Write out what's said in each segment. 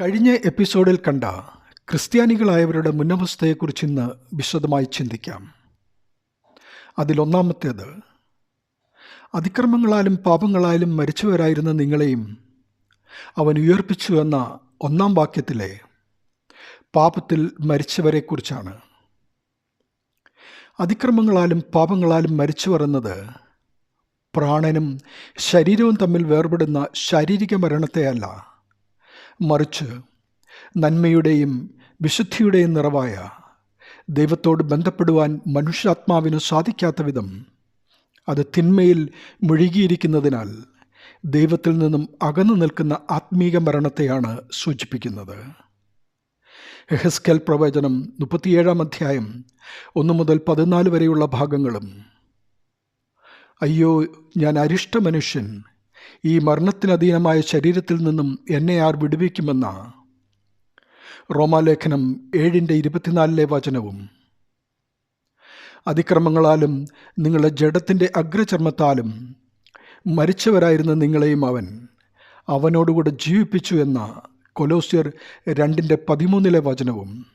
കഴിഞ്ഞ എപ്പിസോഡിൽ കണ്ട ക്രിസ്ത്യാനികളായവരുടെ മുന്നവസ്ഥയെക്കുറിച്ച് ഇന്ന് വിശദമായി ചിന്തിക്കാം. അതിലൊന്നാമത്തേത് അതിക്രമങ്ങളാലും പാപങ്ങളാലും മരിച്ചവരായിരുന്ന നിങ്ങളെയും അവൻ ഉയർപ്പിച്ചു എന്ന ഒന്നാം വാക്യത്തിലെ പാപത്തിൽ മരിച്ചവരെക്കുറിച്ചാണ്. അതിക്രമങ്ങളാലും പാപങ്ങളാലും മരിച്ചവർ എന്നത് പ്രാണനും ശരീരവും തമ്മിൽ വേർപെടുന്ന ശാരീരിക മരണത്തെയല്ല. മറിച്ച് നന്മയുടെയും വിശുദ്ധിയുടെയും നിറവായ ദൈവത്തോട് ബന്ധപ്പെടുവാൻ മനുഷ്യാത്മാവിന് സാധിക്കാത്ത വിധം അത് തിന്മയിൽ മുഴുകിയിരിക്കുന്നതിനാൽ ദൈവത്തിൽ നിന്നും അകന്നു നിൽക്കുന്ന ആത്മീക മരണത്തെയാണ് സൂചിപ്പിക്കുന്നത്. എഹസ്കൽ പ്രവചനം മുപ്പത്തിയേഴാം അധ്യായം ഒന്ന് മുതൽ പതിനാല് വരെയുള്ള ഭാഗങ്ങളും അയ്യോ ഞാൻ അരിഷ്ട മനുഷ്യൻ ഈ മരണത്തിനധീനമായ ശരീരത്തിൽ നിന്നും എന്നെ ആർ വിടുവിക്കുമെന്ന റോമാലേഖനം ഏഴിന്റെ ഇരുപത്തിനാലിലെ വചനവും. അതിക്രമങ്ങളാലും നിങ്ങളുടെ ജഡത്തിന്റെ അഗ്രചർമ്മത്താലും മരിച്ചവരായിരുന്ന നിങ്ങളെയും അവൻ അവനോടുകൂടെ ജീവിപ്പിച്ചു എന്ന കൊലോസ്യർ രണ്ടിന്റെ പതിമൂന്നിലെ വചനവും.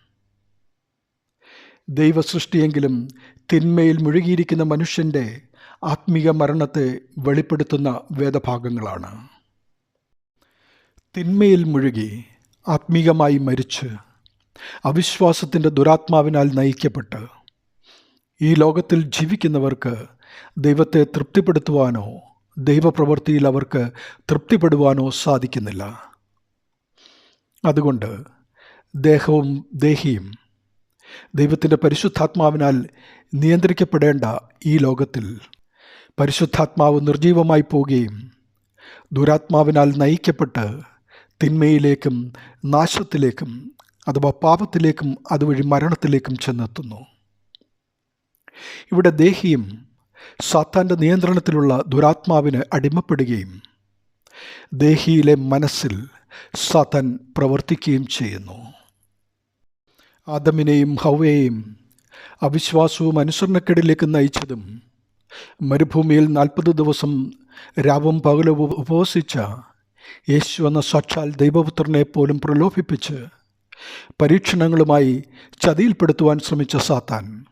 ദൈവസൃഷ്ടിയെങ്കിലും തിന്മയിൽ മുഴുകിയിരിക്കുന്ന മനുഷ്യന്റെ ആത്മീക മരണത്തെ വെളിപ്പെടുത്തുന്ന വേദഭാഗങ്ങളാണ്. തിന്മയിൽ മുഴുകി ആത്മീകമായി മരിച്ച് അവിശ്വാസത്തിന്റെ ദുരാത്മാവിനാൽ നയിക്കപ്പെട്ട് ഈ ലോകത്തിൽ ജീവിക്കുന്നവർക്ക് ദൈവത്തെ തൃപ്തിപ്പെടുത്തുവാനോ ദൈവപ്രവൃത്തിയിൽ അവർക്ക് തൃപ്തിപ്പെടുവാനോ സാധിക്കുന്നില്ല. അതുകൊണ്ട് ദേഹവും ദേഹിയും ദൈവത്തിന്റെ പരിശുദ്ധാത്മാവിനാൽ നിയന്ത്രിക്കപ്പെടേണ്ട ഈ ലോകത്തിൽ പരിശുദ്ധാത്മാവ് നിർജീവമായി പോവുകയും ദുരാത്മാവിനാൽ നയിക്കപ്പെട്ട് തിന്മയിലേക്കും നാശത്തിലേക്കും അഥവാ പാപത്തിലേക്കും അതുവഴി മരണത്തിലേക്കും ചെന്നെത്തുന്നു. ഇവിടെ ദേഹിയും സാത്താന്റെ നിയന്ത്രണത്തിലുള്ള ദുരാത്മാവിന് അടിമപ്പെടുകയും ദേഹിയിലെ മനസ്സിൽ സാത്താൻ പ്രവർത്തിക്കുകയും ചെയ്യുന്നു. ആദമിനെയും ഹൗവയെയും അവിശ്വാസവും അനുസരണക്കേടിലേക്ക് നയിച്ചതും മരുഭൂമിയിൽ നാൽപ്പത് ദിവസം രാവും പകലും ഉപവസിച്ച യേശു എന്ന സാക്ഷാൽ ദൈവപുത്രനെ പോലും പ്രലോഭിപ്പിച്ച് പരീക്ഷണങ്ങളുമായി ചതിയിൽപ്പെടുത്തുവാൻ ശ്രമിച്ച സാത്താൻ.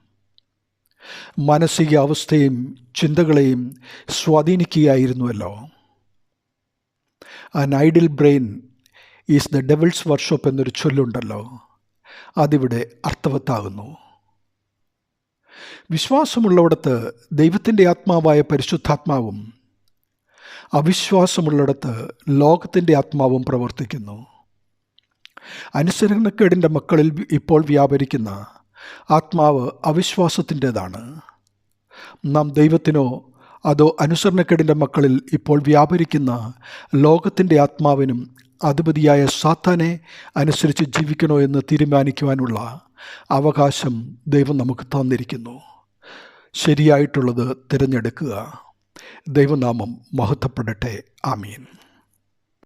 മാനസിക അവസ്ഥയും ചിന്തകളെയും സ്വാധീനിക്കുകയായിരുന്നുവല്ലോ. An idle brain is the devil's workshop എന്നൊരു ചൊല്ലുണ്ടല്ലോ. അതിവിടെ അർത്ഥവത്താകുന്നു. വിശ്വാസമുള്ളിടത്ത് ദൈവത്തിന്റെ ആത്മാവായ പരിശുദ്ധാത്മാവും അവിശ്വാസമുള്ളിടത്ത് ലോകത്തിന്റെ ആത്മാവും പ്രവർത്തിക്കുന്നു. അനുസരണക്കേടിന്റെ മക്കളിൽ ഇപ്പോൾ വ്യാപരിക്കുന്ന ആത്മാവ് അവിശ്വാസത്തിന്റേതാണ്. നാം ദൈവത്തിനോ അതോ അനുസരണക്കേടിന്റെ മക്കളിൽ ഇപ്പോൾ വ്യാപരിക്കുന്ന ലോകത്തിന്റെ ആത്മാവിനും അധിപതിയായ സാത്താനെ അനുസരിച്ച് ജീവിക്കണോ എന്ന് തീരുമാനിക്കുവാനുള്ള അവകാശം ദൈവം നമുക്ക് തന്നിരിക്കുന്നു. ശരിയായിട്ടുള്ളത് തിരഞ്ഞെടുക്കുക. ദൈവനാമം മഹത്വപ്പെടട്ടെ. ആമീൻ.